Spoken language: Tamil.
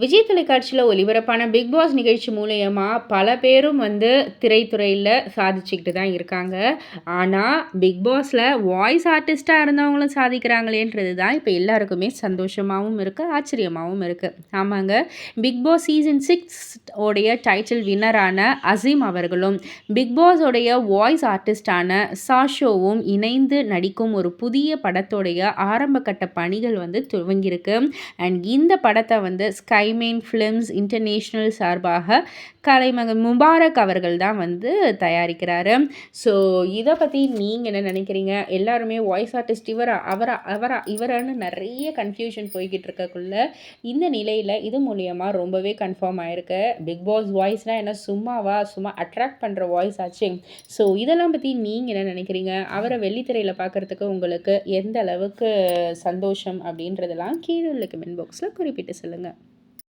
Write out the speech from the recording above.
விஜய் தொலைக்காட்சியில் ஒளிபரப்பான பிக் பாஸ் நிகழ்ச்சி மூலயமா பல பேரும் வந்து திரைத்துறையில் சாதிச்சுக்கிட்டு தான் இருக்காங்க. ஆனால் பிக் பாஸில் வாய்ஸ் ஆர்டிஸ்ட்டாக இருந்தவங்களும் சாதிக்கிறாங்களேன்றது தான் இப்போ எல்லாருக்குமே சந்தோஷமாகவும் இருக்குது ஆச்சரியமாகவும் இருக்குது ஆமாங்க பிக் பாஸ் சீசன் சிக்ஸ் உடைய டைட்டில் வின்னரான அசீம் அவர்களும் பிக் பாஸோடைய வாய்ஸ் ஆர்டிஸ்டான சாஷோவும் இணைந்து நடிக்கும் ஒரு புதிய படத்தோடைய ஆரம்பகட்ட பணிகள் வந்து துவங்கியிருக்கு. அண்ட் இந்த படத்தை வந்து ஸ்கை கைமேன் ஃபிலிம்ஸ் இன்டர்நேஷ்னல் சார்பாக கலைமகன் முபாரக் அவர்கள் தான் வந்து தயாரிக்கிறாரு. ஸோ இதை பற்றி நீங்கள் என்ன நினைக்கிறீங்க? எல்லாருமே வாய்ஸ் ஆர்டிஸ்ட் இவரா அவரா அவரா இவரான்னு நிறைய கன்ஃபியூஷன் போய்கிட்டு இருக்கக்குள்ள இந்த நிலையில் இது மூலியமாக ரொம்பவே கன்ஃபார்ம் ஆயிருக்கு. பிக் பாஸ் வாய்ஸ்னால் என்ன? சும்மாவா? சும்மா அட்ராக்ட் பண்ணுற வாய்ஸ் ஆச்சு. ஸோ இதெல்லாம் பற்றி நீங்கள் என்ன நினைக்கிறீங்க? அவரை வெள்ளித்திரையில் பார்க்குறதுக்கு உங்களுக்கு எந்த அளவுக்கு சந்தோஷம் அப்படின்றதெல்லாம் கீழே உள்ள கமெண்ட் பாக்ஸில் குறிப்பிட்டு சொல்லுங்கள்